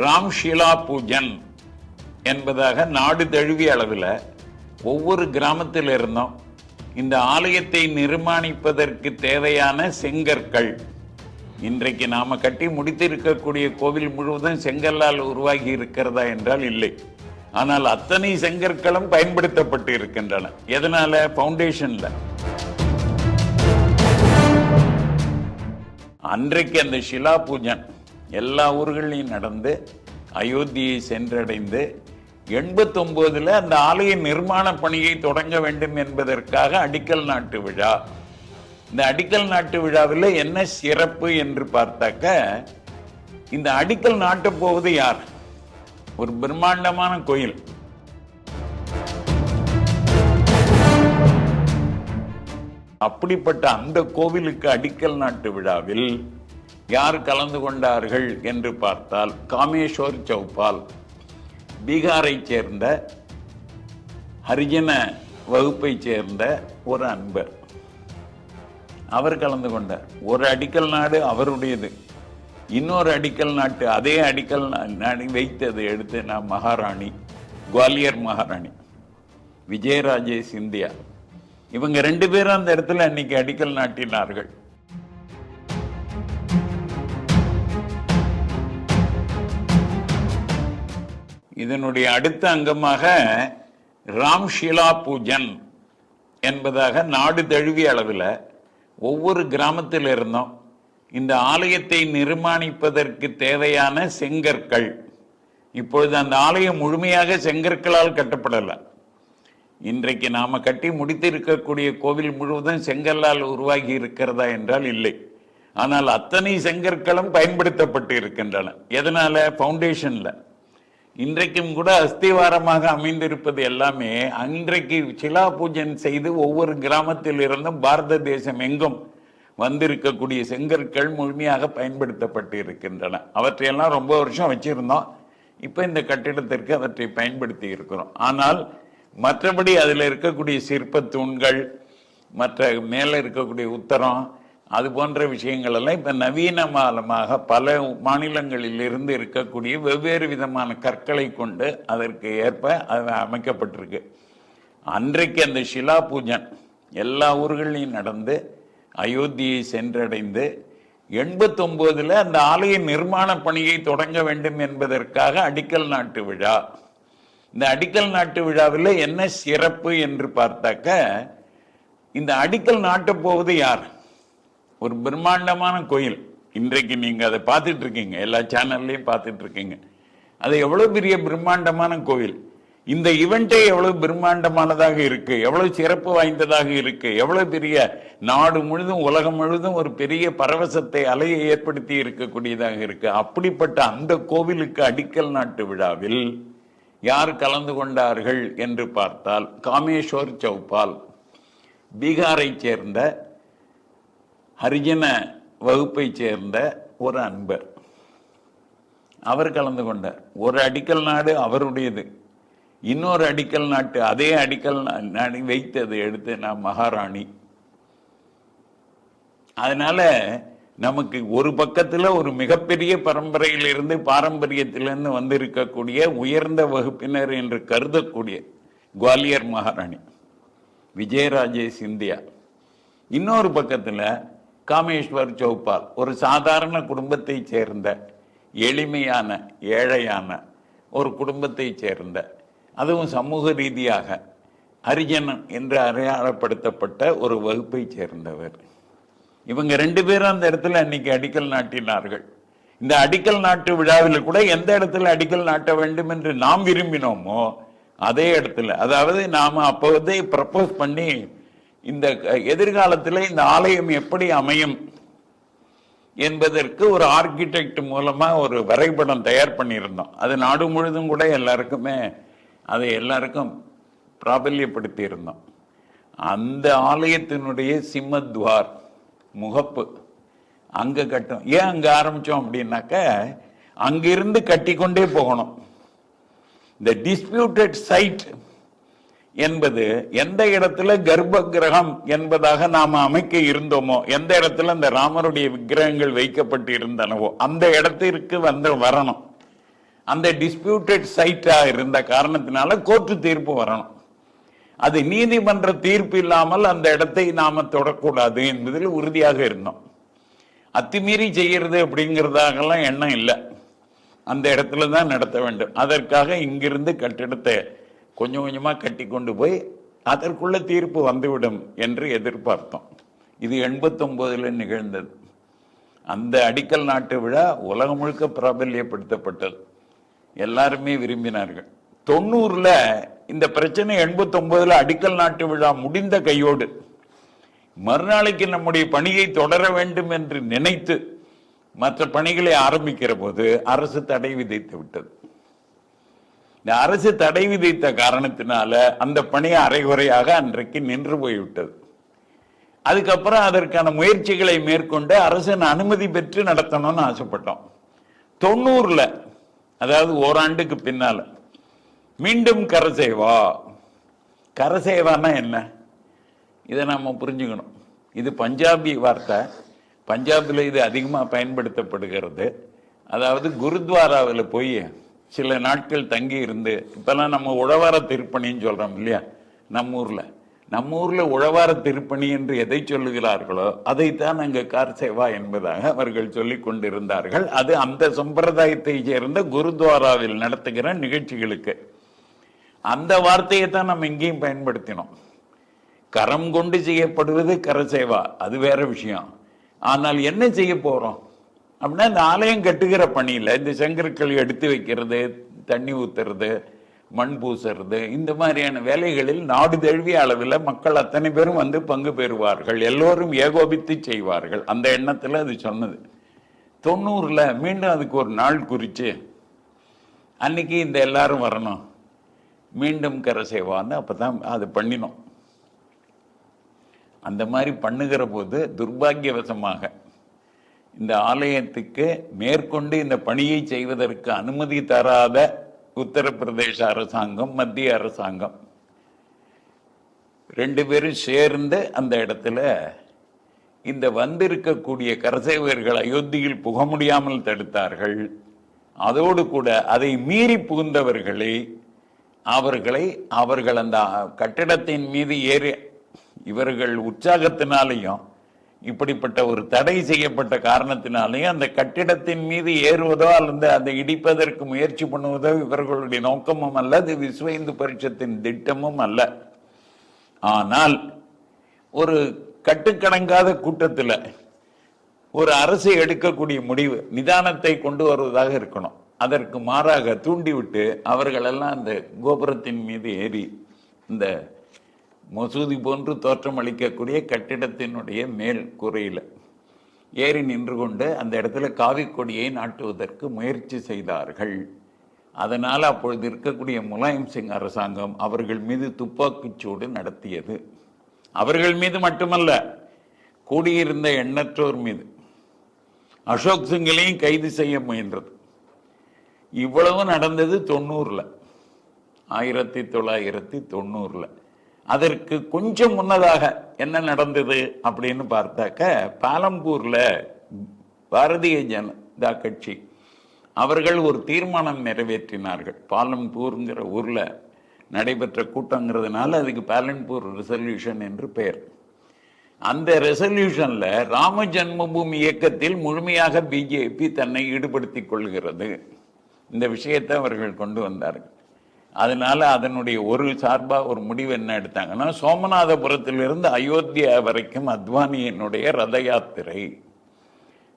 ராம் ஷிலா பூஜன் என்பதாக நாடு தழுவிய அளவில் ஒவ்வொரு கிராமத்தில் இருந்தும் இந்த ஆலயத்தை நிர்மாணிப்பதற்கு தேவையான செங்கற்கள். இன்றைக்கு நாம கட்டி முடித்திருக்கக்கூடிய கோவில் முழுவதும் செங்கல்லால் உருவாகி இருக்கிறதா என்றால் இல்லை. ஆனால் அத்தனை செங்கற்களும் பயன்படுத்தப்பட்டு இருக்கின்றன எதனால? பவுண்டேஷன்ல அன்றைக்கு அந்த ஷிலா பூஜன் எல்லா ஊர்களையும் நடந்து அயோத்தியை சென்றடைந்து எண்பத்தொம்போதில் அந்த ஆலய நிர்மாண பணியை தொடங்க வேண்டும் என்பதற்காக அடிக்கல் நாட்டு விழா. இந்த அடிக்கல் நாட்டு விழாவில் என்ன சிறப்பு என்று பார்த்தாக்க இந்த அடிக்கல் நாட்டு போவது யார்? ஒரு பிரம்மாண்டமான கோயில். அப்படிப்பட்ட அந்த கோவிலுக்கு அடிக்கல் நாட்டு விழாவில் யார் கலந்து கொண்டார்கள் என்று பார்த்தால் காமேஸ்வர் சௌபால் பீகாரைச் சேர்ந்த ஹரிஜன வகுப்பைச் சேர்ந்த ஒரு அன்பர். அவர் கலந்து கொண்டார். ஒரு அடிக்கல் நாடு அவருடையது. இன்னொரு அடிக்கல் நாட்டு அதே அடிக்கல் நா- நாடு வைத்தது எடுத்து நான் மகாராணி குவாலியர் மகாராணி விஜயராஜே சிந்தியா. இவங்க ரெண்டு பேரும் அந்த இடத்துல அன்னைக்கு அடிக்கல் நாட்டினார்கள். இதனுடைய அடுத்த அங்கமாக ராம்ஷிலா பூஜன் என்பதாக நாடு தழுவிய அளவில் ஒவ்வொரு கிராமத்தில் இருந்தோம். இந்த ஆலயத்தை நிர்மாணிப்பதற்கு தேவையான செங்கற்கள். இப்பொழுது அந்த ஆலயம் முழுமையாக செங்கற்களால் கட்டப்படலை. இன்றைக்கு நாம் கட்டி முடித்திருக்கக்கூடிய கோவில் முழுவதும் செங்கல்லால் உருவாகி இருக்கிறதா என்றால் இல்லை. ஆனால் அத்தனை செங்கற்களும் பயன்படுத்தப்பட்டு இருக்கின்றன. எதனால? ஃபவுண்டேஷனில் இன்றைக்கும் கூட அஸ்திவாரமாக அமைந்திருப்பது எல்லாமே அன்றைக்கு சிலா பூஜன் செய்து ஒவ்வொரு கிராமத்தில் இருந்தும் பாரத தேசம் எங்கும் வந்திருக்கக்கூடிய செங்கற்கள் முழுமையாக பயன்படுத்தப்பட்டு இருக்கின்றன அவற்றையெல்லாம் ரொம்ப வருஷம் வச்சிருந்தோம். இப்போ இந்த கட்டிடத்திற்கு அவற்றை பயன்படுத்தி இருக்கிறோம். ஆனால் மற்றபடி அதில் இருக்கக்கூடிய சிற்ப தூண்கள் மற்ற மேலே இருக்கக்கூடிய உத்தரம் அது போன்ற விஷயங்கள் எல்லாம் இப்ப நவீனமாலமாக பல மாநிலங்களில் இருந்து இருக்கக்கூடிய வெவ்வேறு விதமான கற்களை கொண்டு அதற்கு ஏற்ப அது அமைக்கப்பட்டிருக்கு. அன்றைக்கு அந்த ஷிலா பூஜன் எல்லா ஊர்களையும் நடந்து அயோத்தியை சென்றடைந்து எண்பத்தொம்போதில் அந்த ஆலய நிர்மாண பணியை தொடங்க வேண்டும் என்பதற்காக அடிக்கல் நாட்டு விழா. இந்த அடிக்கல் நாட்டு விழாவில் என்ன சிறப்பு என்று பார்த்தாக்க இந்த அடிக்கல் நாட்டப் போவது யார்? ஒரு பிரம்மாண்டமான கோயில். இன்றைக்கு நீங்க அதை பார்த்துட்டு இருக்கீங்க எல்லா சேனல்லையும் பார்த்துட்டு இருக்கீங்க அது எவ்வளவு பெரிய பிரம்மாண்டமான கோவில். இந்த இவெண்டே எவ்வளவு பிரம்மாண்டமானதாக இருக்கு. எவ்வளவு சிறப்பு வாய்ந்ததாக இருக்கு. எவ்வளவு பெரிய நாடு முழுதும் உலகம் முழுதும் ஒரு பெரிய பரவசத்தை அலையை ஏற்படுத்தி இருக்கக்கூடியதாக இருக்கு. அப்படிப்பட்ட அந்த கோவிலுக்கு அடிக்கல் நாட்டு விழாவில் யார் கலந்து கொண்டார்கள் என்று பார்த்தால் காமேஸ்வர் சௌபால். பீகாரைச் சேர்ந்த ஹரிஜன வகுப்பைச் சேர்ந்த ஒரு அன்பர். அவர் கலந்து கொண்டார். ஒரு அடிக்கல் நாடு அவருடையது. இன்னொரு அடிக்கல் நாட்டு அதே அடிக்கல் நா- நாடு வைத்தது எடுத்து நான் மகாராணி. அதனால நமக்கு ஒரு பக்கத்தில் ஒரு மிகப்பெரிய பரம்பரையிலிருந்து பாரம்பரியத்திலிருந்து வந்திருக்கக்கூடிய உயர்ந்த வகுப்பினர் என்று கருதக்கூடிய குவாலியர் மகாராணி விஜயராஜே சிந்தியா இன்னொரு பக்கத்தில் காமேஸ்வர் சௌபால் ஒரு சாதாரண குடும்பத்தை சேர்ந்த எளிமையான ஏழையான ஒரு குடும்பத்தை சேர்ந்த அதுவும் சமூக ரீதியாக ஹரிஜனன் என்று அடையாளப்படுத்தப்பட்ட ஒரு வகுப்பை சேர்ந்தவர். இவங்க ரெண்டு பேரும் அந்த இடத்துல அன்னைக்கு அடிக்கல் நாட்டினார்கள். இந்த அடிக்கல் நாட்டு விழாவில் கூட எந்த இடத்துல அடிக்கல் நாட்ட வேண்டும் என்று நாம் விரும்பினோமோ அதே இடத்துல அதாவது நாம வந்து ப்ரப்போஸ் பண்ணி இந்த எதிர்காலத்தில் இந்த ஆலயம் எப்படி அமையும் என்பதற்கு ஒரு ஆர்கிடெக்ட் மூலமாக ஒரு வரைபடம் தயார் பண்ணியிருந்தோம். அது நாடு முழுதும் கூட எல்லாருக்குமே அதை எல்லாருக்கும் பிராபல்யப்படுத்தி இருந்தோம் அந்த ஆலயத்தினுடைய சிம்மத்வார் முகப்பு அங்கே கட்டும். ஏன் அங்கே ஆரம்பித்தோம் அப்படின்னாக்க அங்கிருந்து கட்டிக்கொண்டே போகணும். இந்த டிஸ்பியூட்டட் சைட் என்பது எந்த இடத்துல கர்ப்ப கிரகம் என்பதாக நாம் அமைக்க இருந்தோமோ எந்த இடத்துல இந்த ராமருடைய விக்கிரகங்கள் வைக்கப்பட்டு இருந்தனவோ அந்த இடத்திற்கு வந்து வரணும். அந்த டிஸ்பியூட்டட் சைட்டாக இருந்த காரணத்தினால கோர்ட்டு தீர்ப்பு வரணும். அது நீதிமன்ற தீர்ப்பு இல்லாமல் அந்த இடத்தை நாம தொடக்கூடாது என்பதில் உறுதியாக இருந்தோம். அத்துமீறி செய்யறது அப்படிங்கிறதாகலாம் எண்ணம் இல்லை. அந்த இடத்துல தான் நடத்த வேண்டும். அதற்காக இங்கிருந்து கட்டிடத்தை கொஞ்சம் கொஞ்சமாக கட்டி கொண்டு போய் அதற்குள்ள தீர்ப்பு வந்துவிடும் என்று எதிர்பார்த்தோம். இது எண்பத்தொம்போதில் நிகழ்ந்தது. அந்த அடிக்கல் நாட்டு விழா உலகம் முழுக்க பிராபல்யப்படுத்தப்பட்டது. எல்லாருமே விரும்பினார்கள். தொண்ணூறில் இந்த பிரச்சனை எண்பத்தொம்போதில் அடிக்கல் நாட்டு விழா முடிந்த கையோடு மறுநாளைக்கு நம்முடைய பணியை தொடர வேண்டும் என்று நினைத்து மற்ற பணிகளை ஆரம்பிக்கிற போது அரசு தடை விதித்து விட்டது. இந்த அரசு தடை விதித்த காரணத்தினால அந்த பணி அரைகுறையாக அன்றைக்கு நின்று போய்விட்டது. அதுக்கப்புறம் அதற்கான முயற்சிகளை மேற்கொண்டு அரசின் அனுமதி பெற்று நடத்தணும்னு ஆசைப்பட்டோம். தொண்ணூறுல அதாவது ஓராண்டுக்கு பின்னால மீண்டும் கரசேவா கரசேவானா என்ன? இதை நம்ம புரிஞ்சுக்கணும். இது பஞ்சாபி வார்த்தை. பஞ்சாபில் இது அதிகமாக பயன்படுத்தப்படுகிறது. அதாவது குருத்வாராவில் போய் சில நாட்கள் தங்கி இருந்து இப்பெல்லாம் நம்ம உழவார திருப்பணின்னு சொல்றோம் இல்லையா? நம்ம ஊர்ல. நம்ம ஊர்ல உழவார திருப்பணி என்று எதை சொல்லுகிறார்களோ அதைத்தான் அங்கு கார் சேவா என்பதாக அவர்கள் சொல்லிக் கொண்டிருந்தார்கள். அது அந்த சம்பிரதாயத்தை சேர்ந்த குருத்வாராவில் நடத்துகிற நிகழ்ச்சிகளுக்கு. அந்த வார்த்தையை தான் நம்ம இங்கேயும் பயன்படுத்தினோம். கரம் கொண்டு செய்யப்படுவது கரசேவா அது வேற விஷயம். ஆனால் என்ன செய்ய போறோம்? அப்படின்னா இந்த ஆலயம் கட்டுகிற பணியில் இந்த செங்கற்கள் எடுத்து வைக்கிறது தண்ணி ஊத்துறது மண் பூசுறது இந்த மாதிரியான வேலைகளில் நாடு தழுவிய அளவில் மக்கள் அத்தனை பேரும் வந்து பங்கு பெறுவார்கள். எல்லோரும் ஏகோபித்து செய்வார்கள். அந்த எண்ணத்தில் அது சொன்னது. தொண்ணூறில் மீண்டும் அதுக்கு ஒரு நாள் குறித்து அன்னைக்கு இந்த எல்லாரும் வரணும். மீண்டும் கரசேவான்னு அப்பதான் அது பண்ணினோம். அந்த மாதிரி பண்ணுகிற போது துர்பாகியவசமாக இந்த ஆலயத்துக்கு மேற்கொண்டு இந்த பணியை செய்வதற்கு அனுமதி தராத உத்தரப்பிரதேச அரசாங்கம் மத்திய அரசாங்கம். ரெண்டு பேரும் சேர்ந்து அந்த இடத்துல இந்த வந்திருக்கக்கூடிய கரசேவர்கள் அயோத்தியில் புக முடியாமல் தடுத்தார்கள். அதோடு கூட அதை மீறி புகுந்தவர்களை அவர்களை அவர்கள் அந்த கட்டிடத்தின் மீது ஏறி இவர்கள் உற்சாகத்தினாலையும் இப்படிப்பட்ட ஒரு தடை செய்யப்பட்ட காரணத்தினாலேயும் அந்த கட்டிடத்தின் மீது ஏறுவதோ அல்லது அதை இடிப்பதற்கு முயற்சி பண்ணுவதோ இவர்களுடைய நோக்கமும் அல்ல அது விஸ்வ இந்து பரிஷத்தின் திட்டமும் அல்ல. ஆனால் ஒரு கட்டுக்கடங்காத கூட்டத்தில் ஒரு அரசு எடுக்கக்கூடிய முடிவு நிதானத்தை கொண்டு வருவதாக இருக்கணும். அதற்கு மாறாக தூண்டிவிட்டு அவர்களெல்லாம் அந்த கோபுரத்தின் மீது ஏறி இந்த மசூதி போன்று தோற்றம் அளிக்கக்கூடிய கட்டிடத்தினுடைய மேல் கூரையில் ஏறி நின்று கொண்டு அந்த இடத்துல காவிக்கொடியை நாட்டுவதற்கு முயற்சி செய்தார்கள். அதனால் அப்பொழுது இருக்கக்கூடிய முலாயம் சிங் அரசாங்கம் அவர்கள் மீது துப்பாக்கிச்சூடு நடத்தியது. அவர்கள் மீது மட்டுமல்ல கூடியிருந்த எண்ணற்றோர் மீது. அசோக் சிங்களையும் கைது செய்ய முயன்றது. இவ்வளவு நடந்தது தொண்ணூறில். ஆயிரத்தி தொள்ளாயிரத்தி தொண்ணூறில். அதற்கு கொஞ்சம் முன்னதாக என்ன நடந்தது அப்படின்னு பார்த்தாக்க பாலம்பூர்ல பாரதிய ஜனதா கட்சி அவர்கள் ஒரு தீர்மானம் நிறைவேற்றினார்கள். பாலம்பூருங்கிற ஊர்ல நடைபெற்ற கூட்டங்கிறதுனால அதுக்கு பாலன்பூர் ரெசல்யூஷன் என்று பெயர். அந்த ரெசல்யூஷன்ல ராம ஜன்மபூமி இயக்கத்தில் முழுமையாக பிஜேபி தன்னை ஈடுபடுத்திக் கொள்கிறது. இந்த விஷயத்தை அவர்கள் கொண்டு வந்தார்கள். அதனால அதனுடைய ஒரு சார்பாக ஒரு முடிவு என்ன எடுத்தாங்கன்னா சோமநாதபுரத்திலிருந்து அயோத்தியா வரைக்கும் அத்வானியினுடைய ரத யாத்திரை.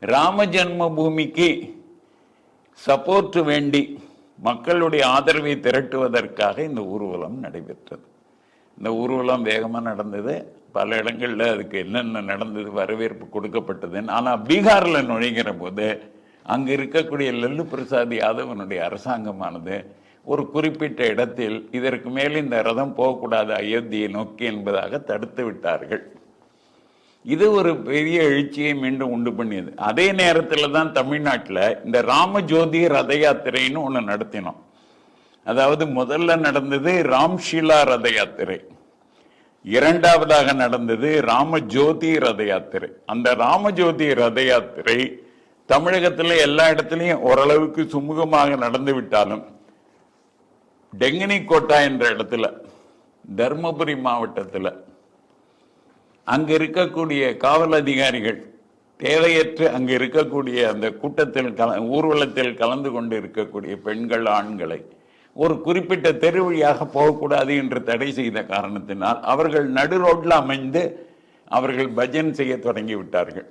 ராம ஜன்மபூமிக்கு சப்போர்ட் வேண்டி மக்களுடைய ஆதரவை திரட்டுவதற்காக இந்த ஊர்வலம் நடைபெற்றது. இந்த ஊர்வலம் வேகமாக நடந்தது. பல இடங்களில் அதுக்கு என்னென்ன நடந்தது வரவேற்பு கொடுக்கப்பட்டதுன்னு. ஆனால் பீகாரில் நுழைகிற போது அங்கே இருக்கக்கூடிய லல்லு பிரசாத் யாதவனுடைய அரசாங்கமானது ஒரு குறிப்பிட்ட இடத்தில் இதற்கு மேல் இந்த ரதம் போகக்கூடாது அயோத்தியை நோக்கி என்பதாக தடுத்து விட்டார்கள். இது ஒரு பெரிய எழுச்சியை மீண்டும் உண்டு பண்ணியது. அதே நேரத்தில் தான் தமிழ்நாட்டில் இந்த ராமஜோதி ரத யாத்திரைன்னு ஒன்று நடத்தினோம். அதாவது முதல்ல நடந்தது ராம்ஷீலா ரத யாத்திரை. இரண்டாவதாக நடந்தது ராமஜோதி ரத யாத்திரை. அந்த ராமஜோதி ரத யாத்திரை தமிழகத்தில் எல்லா இடத்துலையும் ஓரளவுக்கு சுமூகமாக நடந்து விட்டாலும் டெங்கினி கோட்டா என்ற இடத்துல தர்மபுரி மாவட்டத்தில் அங்கு இருக்கக்கூடிய காவல் அதிகாரிகள் தேவையற்று அங்கு இருக்கக்கூடிய அந்த கூட்டத்தில் கல ஊர்வலத்தில் கலந்து கொண்டு இருக்கக்கூடிய பெண்கள் ஆண்களை ஒரு குறிப்பிட்ட தெரு வழியாக போகக்கூடாது என்று தடை செய்த காரணத்தினால் அவர்கள் நடு ரோட்டில் அமைந்து அவர்கள் பஜன் செய்ய தொடங்கி விட்டார்கள்.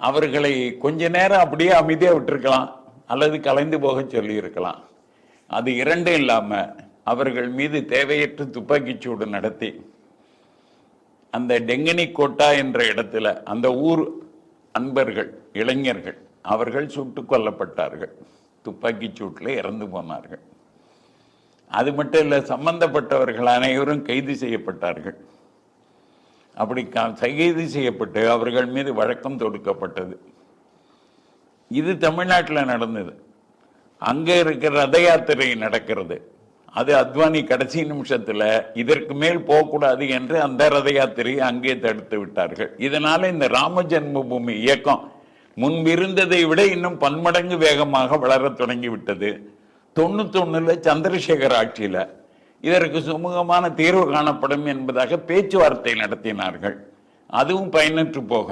அவர்களை கொஞ்ச நேரம் அப்படியே அமைதியாக விட்டிருக்கலாம் அல்லது கலைந்து போக சொல்லியிருக்கலாம். அது இரண்டும் இல்லாம அவர்கள் மீது தேவையற்ற துப்பாக்கிச் சூடு நடத்தி அந்த டெங்கனி கோட்டா என்ற இடத்துல அந்த ஊர் அன்பர்கள் இளைஞர்கள் அவர்கள் சுட்டுக் கொல்லப்பட்டார்கள். துப்பாக்கிச் சூட்டில் இறந்து போனார்கள். அது மட்டும் இல்லை சம்பந்தப்பட்டவர்கள் அனைவரும் கைது செய்யப்பட்டார்கள். அப்படி கைது செய்யப்பட்டு அவர்கள் மீது வழக்கம் தொடுக்கப்பட்டது. இது தமிழ்நாட்டில் நடந்தது. அங்க இருக்கிற ரத யாத்திரை நடக்கிறது. அது அத்வானி கடைசி நிமிஷத்துல இதற்கு மேல் போகக்கூடாது என்று அந்த ரத யாத்திரையை அங்கே தடுத்து விட்டார்கள். இதனால இந்த ராம ஜென்மபூமி இயக்கம் முன்பிருந்ததை விட இன்னும் பன்மடங்கு வேகமாக வளர தொடங்கி விட்டது. தொண்ணூத்தொன்னுல சந்திரசேகர் ஆட்சியில இதற்கு சுமூகமான தீர்வு காணப்படும் என்பதாக பேச்சுவார்த்தை நடத்தினார்கள். அதுவும் பயனற்று போக.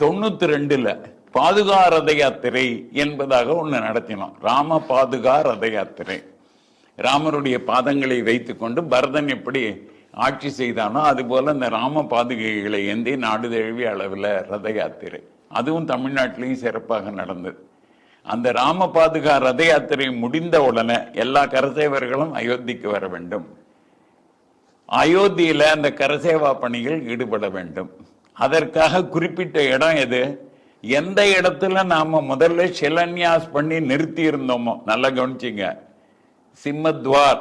தொண்ணூத்தி ரெண்டுல பாதுகா ரத யாத்திரை என்பதாக ஒண்ணு நடத்தினோம். ராம பாதுகா ரத யாத்திரை ராமருடைய பாதங்களை வைத்துக்கொண்டு பரதன் எப்படி ஆட்சி செய்தானோ அதுபோல இந்த ராம பாதுகைகளை ஏந்தி நாடு தழுவிய அளவில் ரத யாத்திரை அதுவும் தமிழ்நாட்டிலையும் சிறப்பாக நடந்தது. அந்த ராம பாதுகா ரத யாத்திரை முடிந்த உடனே எல்லா கரசேவர்களும் அயோத்திக்கு வர வேண்டும். அயோத்தியில அந்த கரசேவா பணிகள் ஈடுபட வேண்டும். அதற்காக குறிப்பிட்ட இடம் எது? எந்த இடத்துல நாம முதல்ல சிலன்யாஸ் பண்ணி நிறுத்தி இருந்தோமோ நல்லா கவனிச்சிங்க. சிம்மத்வார்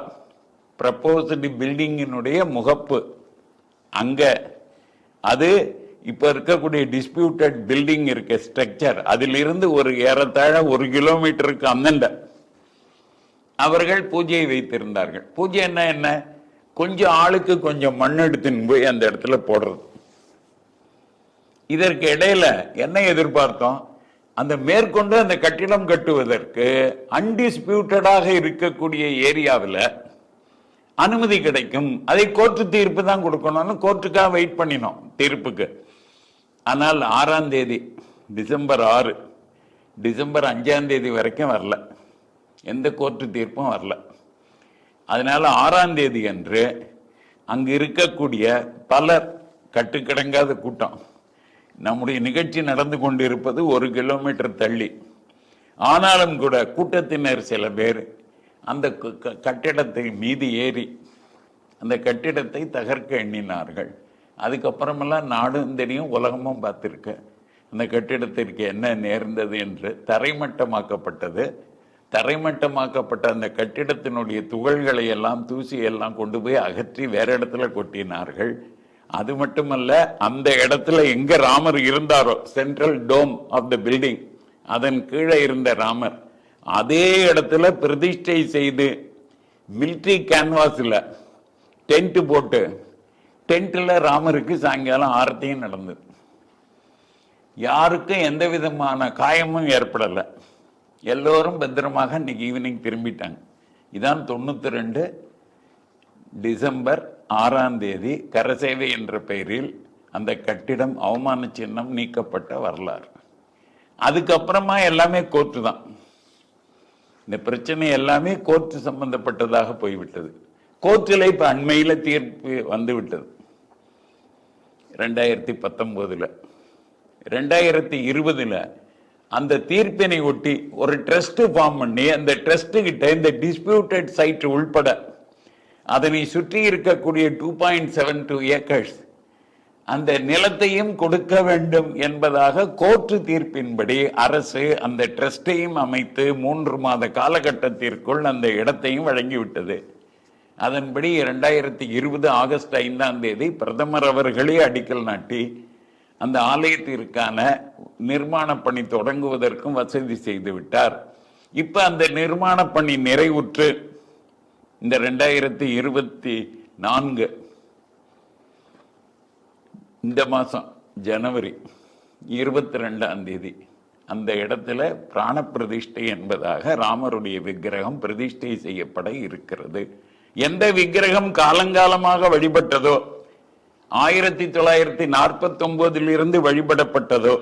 ப்ரப்போஸ்டு பில்டிங்கினுடைய முகப்பு. அங்க அது இப்ப இருக்கக்கூடிய டிஸ்பியூட்டட் பில்டிங் இருக்க ஸ்ட்ரக்சர் அதிலிருந்து ஒரு ஏறத்தாழ ஒரு கிலோமீட்டருக்கு அந்தண்ட. அவர்கள் பூஜையை வைத்திருந்தார்கள். பூஜை என்ன என்ன? கொஞ்சம் ஆளுக்கு கொஞ்சம் மண் எடுத்துன்னு போய் அந்த இடத்துல போடுறது. இதற்கு இடையில என்ன எதிர்பார்த்தோம்? அந்த மேற்கொண்டு அந்த கட்டிடம் கட்டுவதற்கு அன்டிஸ்பியூட்டடாக இருக்கக்கூடிய ஏரியாவில் அனுமதி கிடைக்கும். அதை கோர்ட்டு தீர்ப்பு தான் கொடுக்கணும்னு கோர்ட்டுக்காக வெயிட் பண்ணினோம் தீர்ப்புக்கு. ஆனால் ஆறாம் தேதி டிசம்பர் ஆறு டிசம்பர் அஞ்சாம் தேதி வரைக்கும் வரல. எந்த கோர்ட்டு தீர்ப்பும் வரல. அதனால ஆறாம் தேதி அன்று அங்கு இருக்கக்கூடிய பலர் கட்டுக்கிடங்காத கூட்டம். நம்முடைய நிகழ்ச்சி நடந்து கொண்டிருப்பது ஒரு கிலோமீட்டர் தள்ளி. ஆனாலும் கூட கூட்டத்தினர் சில பேர் அந்த க- கட்டிடத்தை மீது ஏறி அந்த கட்டிடத்தை தகர்க்க எண்ணினார்கள். அதுக்கப்புறமெல்லாம் நாடும் தெரியும் உலகமும் பார்த்துருக்க. அந்த கட்டிடத்திற்கு என்ன நேர்ந்தது என்று தரைமட்டமாக்கப்பட்டது. தரைமட்டமாக்கப்பட்ட அந்த கட்டிடத்தினுடைய துகள்களை எல்லாம் தூசி எல்லாம் கொண்டு போய் அகற்றி வேற இடத்துல கொட்டினார்கள். அது மட்டுமல்ல அந்த இடத்துல எங்க ராமர் இருந்தாரோ central dome of the building அதன் கீழே இருந்த ராமர் அதே இடத்துல பிரதிஷ்டை செய்து மிலிட்ரி கேன்வாஸில் டென்ட் போட்டு டென்ட்டில் ராமருக்கு சாயங்காலம் ஆரத்தியும் நடந்தது. யாருக்கும் எந்த விதமான காயமும் ஏற்படலை. எல்லோரும் பத்திரமாக இன்னைக்கு ஈவினிங் திரும்பிட்டாங்க. இதான் தொண்ணூற்றி ரெண்டு டிசம்பர் ஆறாம் தேதி கரசேவை என்ற பெயரில் அந்த கட்டிடம் அவமான சின்னம் நீக்கப்பட்ட வரலாறு. அதுக்கப்புறமா எல்லாமே கோர்ட்டு தான். இந்த பிரச்சனை எல்லாமே கோர்ட்டு சம்பந்தப்பட்டதாக போய்விட்டது. கோர்ட்டில் இப்போ அண்மையில் தீர்ப்பு வந்துவிட்டது. ரெண்டாயிரத்தி பத்தொம்போதில். ரெண்டாயிரத்தி இருபதில் அந்த தீர்ப்பினை ஒட்டி ஒரு ட்ரஸ்ட்டு ஃபார்ம் பண்ணி அந்த ட்ரஸ்ட்டு கிட்ட இந்த டிஸ்பியூட்டட் சைட் உள்பட அதனை சுற்றி இருக்கக்கூடிய two point seven two acres அந்த நிலத்தையும் கொடுக்க வேண்டும் என்பதாக கோர்ட்டு தீர்ப்பின்படி அரசு அந்த ட்ரஸ்டையும் அமைத்து மூன்று மாத காலகட்டத்திற்குள் அந்த இடத்தையும் வழங்கிவிட்டது. அதன்படி இரண்டாயிரத்தி இருபது ஆகஸ்ட் ஐந்தாம் தேதி பிரதமர் அவர்களே அடிக்கல் நாட்டி அந்த ஆலயத்திற்கான நிர்மாண பணி தொடங்குவதற்கும் வசதி செய்து விட்டார். இப்ப அந்த நிர்மாண பணி நிறைவுற்று இந்த ரெண்டாயிரத்தி இருபத்தி நான்கு இந்த மாதம் ஜனவரி இருபத்தி ரெண்டாம் தேதி அந்த இடத்துல பிராண பிரதிஷ்டை என்பதாக ராமருடைய விக்கிரகம் பிரதிஷ்டை செய்யப்பட இருக்கிறது. எந்த விக்கிரகம் காலங்காலமாக வழிபட்டதோ ஆயிரத்தி தொள்ளாயிரத்தி நாற்பத்தி ஒன்பதிலிருந்து வழிபடப்பட்டதோ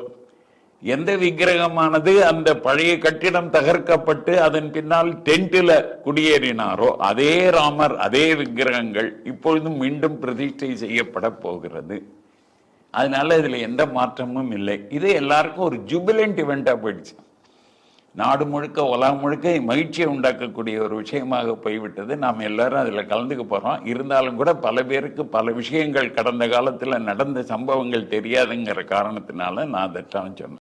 எந்த விக்கிரகமானது அந்த பழைய கட்டிடம் தகர்க்கப்பட்டு அதன் பின்னால் டென்ட்டில் குடியேறினாரோ அதே ராமர் அதே விக்கிரகங்கள் இப்பொழுதும் மீண்டும் பிரதிஷ்டை செய்யப்பட போகிறது. அதனால இதுல எந்த மாற்றமும் இல்லை. இது எல்லாருக்கும் ஒரு ஜூபிலண்ட் இவெண்டா போயிடுச்சு. நாடு முழுக்க உலகம் முழுக்க மகிழ்ச்சியை உண்டாக்கக்கூடிய ஒரு விஷயமாக போய்விட்டது. நாம் எல்லாரும் அதில் கலந்துக்க போகிறோம் இருந்தாலும் கூட பல பேருக்கு பல விஷயங்கள் கடந்த காலத்தில் நடந்த சம்பவங்கள் தெரியாதுங்கிற காரணத்தினால நான் அதற்கான சொன்னேன்.